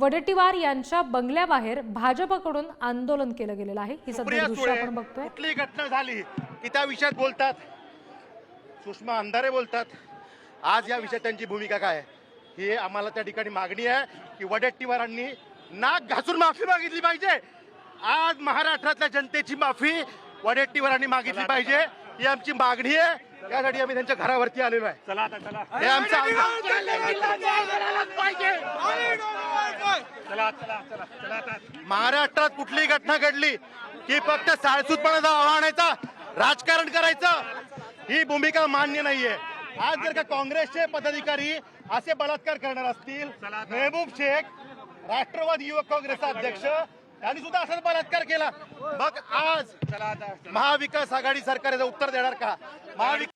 वडेट्टीवार यांच्या बंगल्याबाहेर भाजपकडून आंदोलन केलं गेलेलं आहे. ही सध्या दृश्य आपण बघतोय. कुठली घटना झाली की त्या विषयात बोलतात. सुषमा अंधारे बोलतात. आज या विषयात त्यांची भूमिका काय आहे? ही आम्हाला त्या ठिकाणी मागणी आहे की वडेट्टीवारांनी नाक घासून माफी मागितली पाहिजे. आज महाराष्ट्रातल्या जनतेची माफी वडेट्टीवारांनी मागितली पाहिजे. ही आमची मागणी आहे. त्यासाठी आम्ही त्यांच्या घरावरती आलेलो आहे. चला आता चला. हे आमचं चला चला चला चला आता. महाराष्ट्रात कुठलीही घटना घडली? की फक्त साळसूतपणाचा आव्हानाचा राजकारण करायचं? ही भूमिका मान्य नाहीये. आज जर का काँग्रेसचे पदाधिकारी असे बलात्कार करणार असतील मेहबूब शेख राष्ट्रवादी युवक काँग्रेसचा अध्यक्ष त्यांनी सुद्धा असाच बलात्कार केला. मग आज महाविकास आघाडी सरकार याचं उत्तर देणार का? महाविकास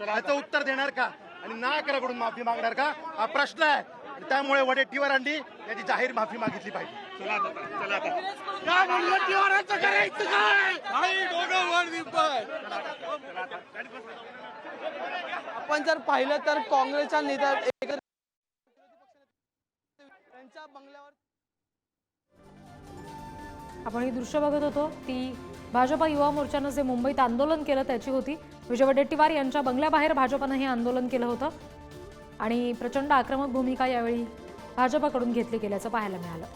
याचं उत्तर देणार का? आणि नागराकडून माफी मागणार का? हा प्रश्न आहे. त्यामुळे वडेट्टीवारांनी याची जाहीर माफी मागितली पाहिजे. चला आता चला आता. आपण जर पाहिलं तर काँग्रेसच्या नेत्या आपण ही दृश्य बघत होतो ती भाजपा युवा मोर्चानं जे मुंबईत आंदोलन केलं त्याची होती. विजय वडेट्टीवार यांच्या बंगल्याबाहेर भाजपनं हे आंदोलन केलं होतं. आणि प्रचंड आक्रमक भूमिका यावेळी भाजपाकडून घेतली गेल्याचं पाहायला मिळालं.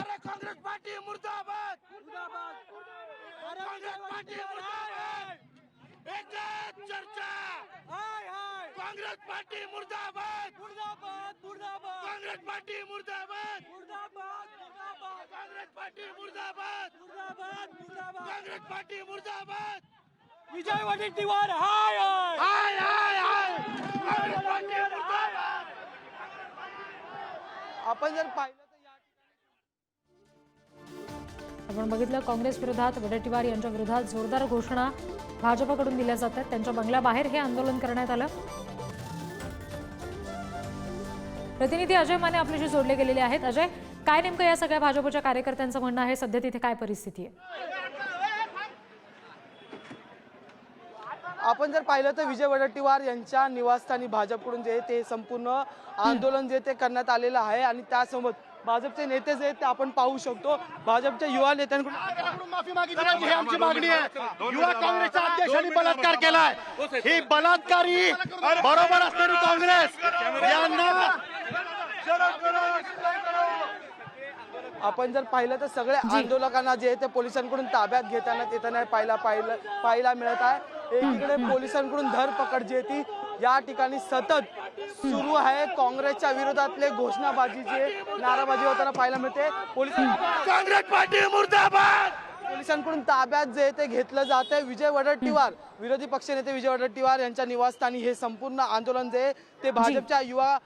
अरे काँग्रेस पार्टी मुर्दाबाद. काँग्रेस पार्टी मुर्दाबाद. एकच चर्चा. काँग्रेस पार्टी मुर्दाबाद. काँग्रेस पार्टी मुर्दाबाद. काँग्रेस पार्टी मुर्दाबाद. काँग्रेस पार्टी मुर्दाबाद. विजय वडेट्टीवार हाय हाय. हाय हाय हाय. काँग्रेस पार्टी मुर्दाबाद. आपण जर पाहिलं आपण बघितलं काँग्रेस विरोधात वडेट्टीवार यांच्या विरोधात जोरदार घोषणा भाजपकडून दिल्या जातात. त्यांच्या बंगल्याबाहेर हे आंदोलन करण्यात आलं. प्रतिनिधी अजय माने आपल्याशी जोडले गेलेले आहेत. अजय काय नेमकं या सगळ्या भाजपच्या कार्यकर्त्यांचं म्हणणं आहे? सध्या तिथे काय परिस्थिती आहे? आपण जर पाहिलं तर विजय वडट्टीवार यांच्या निवासस्थानी भाजपकडून जे ते संपूर्ण आंदोलन जे ते करण्यात आलेलं आहे आणि त्यासोबत भाजपचे नेते जे आहेत ते आपण पाहू शकतो. भाजपच्या युवा नेत्यांकडून सरकारकडून माफी मागितली पाहिजे ही आमची मागणी आहे. युवा काँग्रेसच्या अध्यक्षांनी बलात्कार केलाय. ही बलात्कारी बरोबर असणारी काँग्रेस. यांना आपण जर पाहिलं तर सगळे आंदोलकांना जे आहे ते पोलिसांकडून ताब्यात घेताना येताना पाहायला पाहिलं पाहायला मिळत आहे. एकीकडे पोलिसांकडून धरपकड जी आहे ती या ठिकाणी सतत सुरू आहे. काँग्रेसच्या विरोधातले घोषणाबाजी जे नाराबाजी होताना पाहायला मिळते. पोलीस काँग्रेस पार्टी मुर्दाबाद! पोलिसांकडून ताब्यात जे आहे ते घेतलं जात आहे विजय वडेट्टीवार विरोधी पक्षनेते विजय वडेट्टीवार यांच्या निवासस्थानी हे संपूर्ण आंदोलन जे आहे ते भाजपच्या युवा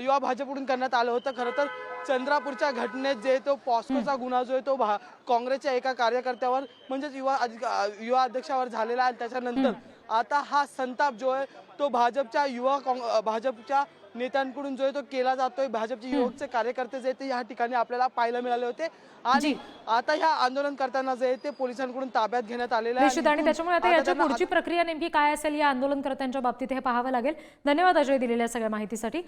युवा भाजपकडून करण्यात आलं होतं. खरं तर चंद्रापूरच्या घटनेत जे तो पॉस्कोचा गुन्हा जो आहे तो भा काँग्रेसच्या एका कार्यकर्त्यावर म्हणजेच युवा युवा अध्यक्षावर झालेला आहे. आणि त्याच्यानंतर आता हा संताप जो आहे तो भाजपच्या युवा भाजपच्या नेत्यांकडून जो आहे तो केला जातोय. भाजपचे युवकचे कार्यकर्ते जे ते या ठिकाणी आपल्याला पाहायला मिळाले होते. आणि आता ह्या आंदोलन करताना जे ते पोलिसांकडून ताब्यात घेण्यात आलेलं आहे आणि त्याच्यामुळे आता आता याची त्यांना पुढची प्रक्रिया नेमकी काय असेल या आंदोलनकर्त्यांच्या बाबतीत हे पाहावं लागेल. धन्यवाद अजय दिलेल्या सगळ्या माहितीसाठी.